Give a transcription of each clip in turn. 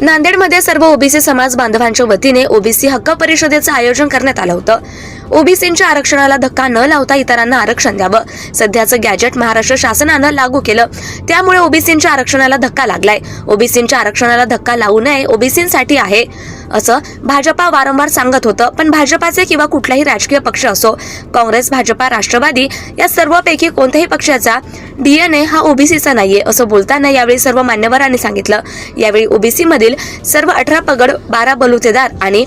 नांदेडमध्ये सर्व ओबीसी समाज बांधवांच्या वतीने ओबीसी हक्क परिषदेचं आयोजन करण्यात आलं होतं. ओबीसींच्या आरक्षणाला धक्का न लावता इतरांना आरक्षण द्यावं. सध्याचं गॅजेट महाराष्ट्र शासनानं लागू केलं. त्यामुळे ओबीसींच्या आरक्षणाला धक्का लागलाय. ओबीसींच्या आरक्षणाला धक्का लावू नये ओबीसींसाठी आहे असं भाजपा वारंवार सांगत होतं. पण भाजपाचे किंवा कुठलाही राजकीय पक्ष असो काँग्रेस भाजपा राष्ट्रवादी या सर्वपैकी कोणत्याही पक्षाचा डीएनए हा ओबीसीचा नाहीये असं बोलताना यावेळी सर्व मान्यवरांनी सांगितलं. यावेळी ओबीसीमध्ये मधील सर्व अठरा पगड बारा बलुतेदार आणि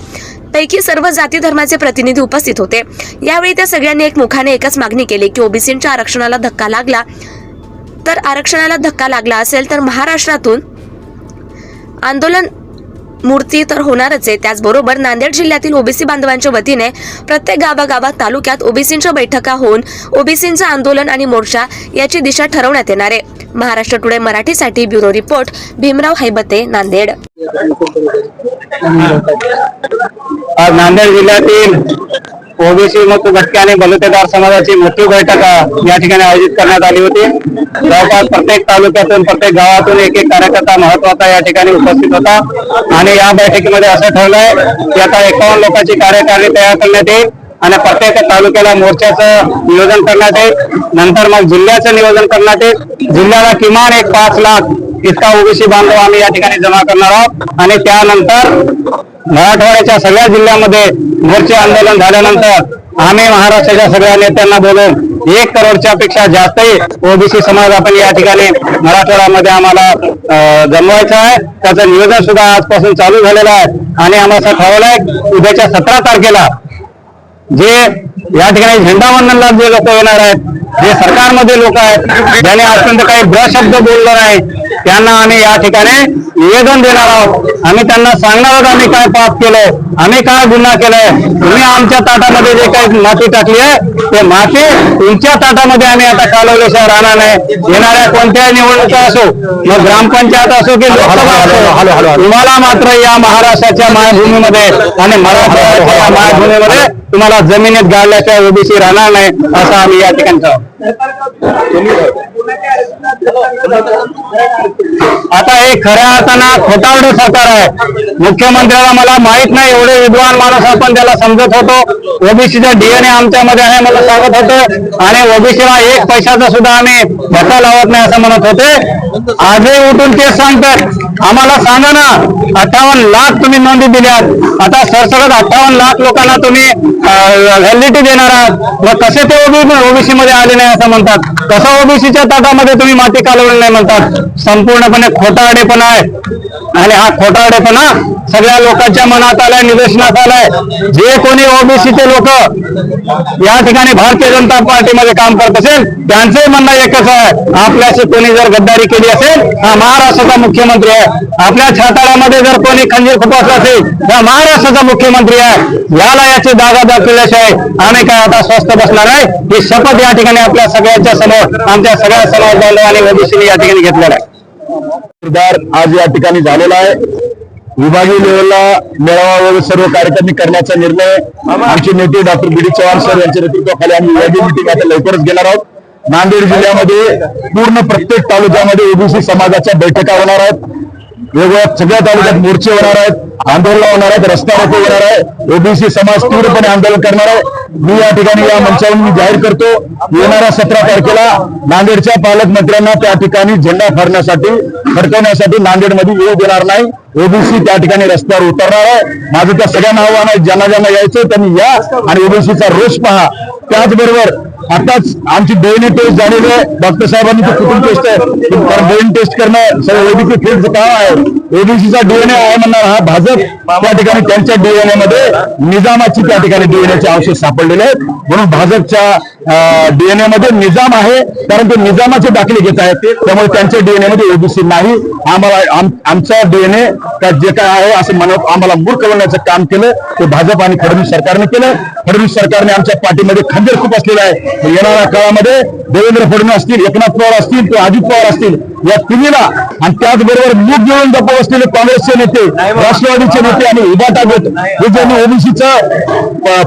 पैकी सर्व जाती धर्माचे प्रतिनिधी उपस्थित होते. यावेळी त्या सगळ्यांनी एक मुखाने एकच मागणी केली की ओबीसींच्या आरक्षणाला धक्का लागला. तर आरक्षणाला धक्का लागला असेल तर महाराष्ट्रातून आंदोलन मूर्ती तर होणारच आहे. त्याचबरोबर नांदेड जिल्ह्यातील ओबीसी बांधवांच्या वतीने प्रत्येक गावागावात तालुक्यात ओबीसींच्या बैठका होऊन ओबीसींचं आंदोलन आणि मोर्चा याची दिशा ठरवण्यात येणार आहे. महाराष्ट्र टुडे मराठीसाठी ब्युरो रिपोर्ट भीमराव हैबते नांदेड. आज नांदेड जिल्ह्यातील ओबीसी मत घटके आणि बलुतेदार समाजाची मोठी बैठक या ठिकाणी आयोजित करण्यात आली होती. जवळपास प्रत्येक तालुक्यातून प्रत्येक गावातून एक एक कार्यकर्ता महत्त्वाचा या ठिकाणी उपस्थित होता. आणि या बैठकीमध्ये असं ठरलंय की आता एकावन्न लोकांची कार्यकारिणी तयार करण्यात येईल आणि प्रत्येक तालुक्याला मोर्चाचं नियोजन करण्यात येईल. नंतर मग जिल्ह्याचं नियोजन करण्यात येईल. जिल्ह्याला किमान एक पाच लाख इतका ओबीसी बांधव आम्ही या ठिकाणी जमा करणार आहोत. आणि त्यानंतर मराठवाड्याच्या सगळ्या जिल्ह्यामध्ये मोर्चे आंदोलन झाल्यानंतर आम्ही महाराष्ट्राच्या सगळ्या नेत्यांना बोलून एक करोडच्या पेक्षा जास्तही ओबीसी समाज आपण या ठिकाणी मराठवाड्यामध्ये आम्हाला अं, जमवायचं आहे. त्याचं नियोजन सुद्धा आजपासून चालू झालेलं आहे. आणि आम्हाला असं आहे उद्याच्या सतरा तारखेला जे या ठिकाणी झेंडावंदनला जे लोक येणार आहेत जे सरकारमध्ये लोक आहेत ज्याने आजपर्यंत काही ब्रशब्द बोललो नाही त्यांना आम्ही या ठिकाणी निवेदन देणार आहोत. आम्ही त्यांना सांगणार आहोत आम्ही काय पाप केलंय आम्ही काय गुन्हा केलाय. तुम्ही आमच्या ताटामध्ये जे काही माती टाकली आहे ते माती तुमच्या ताटामध्ये आम्ही आता कालवल्याशिवाय राहणार नाही. येणाऱ्या कोणत्याही निवडणुका असो मग ग्रामपंचायत असो की तुम्हाला मात्र या महाराष्ट्राच्या मायभूमीमध्ये आणि मराठवाड्याच्या मायभूमीमध्ये तुम्हाला जमिनीत गाळल्याशिवाय ओबीसी राहणार नाही असं आम्ही या ठिकाणी आता हे खऱ्या अर्थानं खोटारडे सरकार आहे. मुख्यमंत्र्याला मला माहीत नाही एवढे विद्वान माणूस आपण त्याला समजत होतो. ओबीसीचा डीएनए आमच्यामध्ये आहे मला सांगत होतं. आणि ओबीसीला एक पैशाचा सुद्धा आम्ही धक्का लावत नाही असं म्हणत होते. आजही उठून तेच सांगतात. आम्हाला सांगा ना अठ्ठावन्न लाख तुम्ही नोंदी दिल्यात. आता सरसकट अठ्ठावन्न लाख लोकांना तुम्ही व्हॅलिडिटी देणार आहात. मग कसे ते ओबीसी मध्ये आले नाही असं म्हणतात. कसं ओबीसीच्या ताटामध्ये तुम्ही माती कालवली नाही म्हणतात. संपूर्ण संपूर्णपणे खोटारडेपणा आहे. आणि हा खोटारडेपणा सगळ्या लोकांच्या मनात आलाय निवेशनात आलाय. जे कोणी ओबीसीचे लोक या ठिकाणी भारतीय जनता पार्टीमध्ये काम करत असेल त्यांचंही म्हणणं एकच आहे. आपल्याशी कोणी जर गद्दारी केली असेल हा महाराष्ट्राचा मुख्यमंत्री आहे. आपल्या छाताळ्यामध्ये जर कोणी खंजीर खुपासला असेल हा महाराष्ट्राचा मुख्यमंत्री आहे. याला याची जागा दाखवल्याशिवाय आम्ही काय आता स्वस्थ बसणार आहे? ही शपथ या ठिकाणी आपल्या सगळ्यांच्या समोर आमच्या सगळ्या समाज बांधवांनी ओबीसीने या ठिकाणी घेतलेला आहे. आज या ठिकाणी झालेला आहे. विभागीय लेवलला मेळावा वगैरे सर्व कार्यक्रम करण्याचा निर्णय आमचे नेते doctor B D Chavan sir यांच्या नेतृत्वाखाली आम्ही विभागीय मिटिंग आता लवकरच घेणार आहोत. नांदेड जिल्ह्यामध्ये पूर्ण प्रत्येक तालुक्यामध्ये ओबीसी समाजाच्या बैठका होणार आहेत. वेगवेगळ्या सगळ्या तालुक्यात मोर्चे होणार आहेत आंदोलन होणार आहेत रस्ता रोको होणार आहे ओबीसी समाज तीव्रपणे आंदोलन करणार आहे. मी या ठिकाणी या मंचावरून मी जाहीर करतो येणाऱ्या सतरा तारखेला नांदेडच्या पालकमंत्र्यांना त्या ठिकाणी झेंडा फडण्यासाठी फडकवण्यासाठी नांदेडमध्ये येऊ देणार नाही. ओबीसी त्या ठिकाणी रस्त्यावर उतरणार आहे. माझं त्या सगळ्यांना आव्हान आहे ज्यांना ज्यांना यायचं त्यांनी या आणि ओबीसीचा रोष पहा. त्याचबरोबर आताच आमची डोईने टेस्ट झालेली आहे. डॉक्टर साहेबांनी ती कुठून टेस्ट आहे कारण डोईन टेस्ट करणं सगळं ओबीसी फील्ड काम आहे. ओबीसीचा डीएनए आहे म्हणणार हा भाजप. त्या ठिकाणी त्यांच्या डीएनए मध्ये निजामाची त्या ठिकाणी डीएनए अवशेष सापडलेले आहेत. म्हणून भाजपच्या डीएनए मध्ये निजाम आहे कारण ते निजामाचे दाखले घेत आहेत त्यामुळे त्यांच्या डीएनए मध्ये ओबीसी नाही. आम्हाला आमचा डीएनए त्यात जे काय आहे असं म्हणत आम्हाला मूर्ख बनवण्याचं काम केलं. ते भाजप आणि फडणवीस सरकारने केलं. फडणवीस सरकारने आमच्या पाठीमध्ये खंजर खूप असलेला आहे. येणाऱ्या काळामध्ये देवेंद्र फडणवीस असतील एकनाथ पवार असतील किंवा अजित पवार असतील या तिन्हीला आणि त्याचबरोबर मूग घेऊन गप्प बसलेले काँग्रेसचे नेते राष्ट्रवादीचे नेते आणि उबाटा गट हे ज्यांनी ओबीसीचं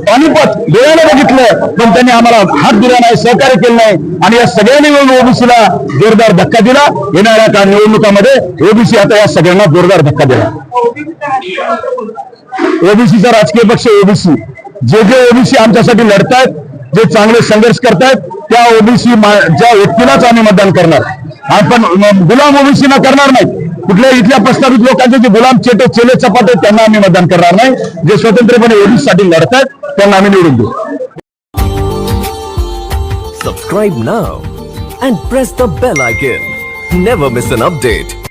पाणीपत डोळ्याने बघितलं पण त्यांनी आम्हाला हात दिला नाही सहकार्य केलं नाही. आणि या सगळ्यांनी मिळून ओबीसीला जोरदार धक्का दिला. येणाऱ्या काळ निवडणुकामध्ये ओबीसी आता या सगळ्यांना जोरदार धक्का दिला. ओबीसीचा राजकीय पक्ष ओबीसी. जे जे ओबीसी आमच्यासाठी लढतायत जे चांगले संघर्ष करतायत त्या ओबीसी ज्या व्यक्तीलाच आम्ही मतदान करणार. आपण गुलाम ओबीसी ना करणार नाही. कुठल्या इथल्या प्रस्तावित लोकांचे जे गुलाम चेटे चेले चपाटे त्यांना आम्ही मतदान करणार नाही. जे स्वतंत्रपणे ओबीसीसाठी साठी आहेत त्यांना आम्ही निवडून देऊ. Subscribe now and press the bell icon never miss an update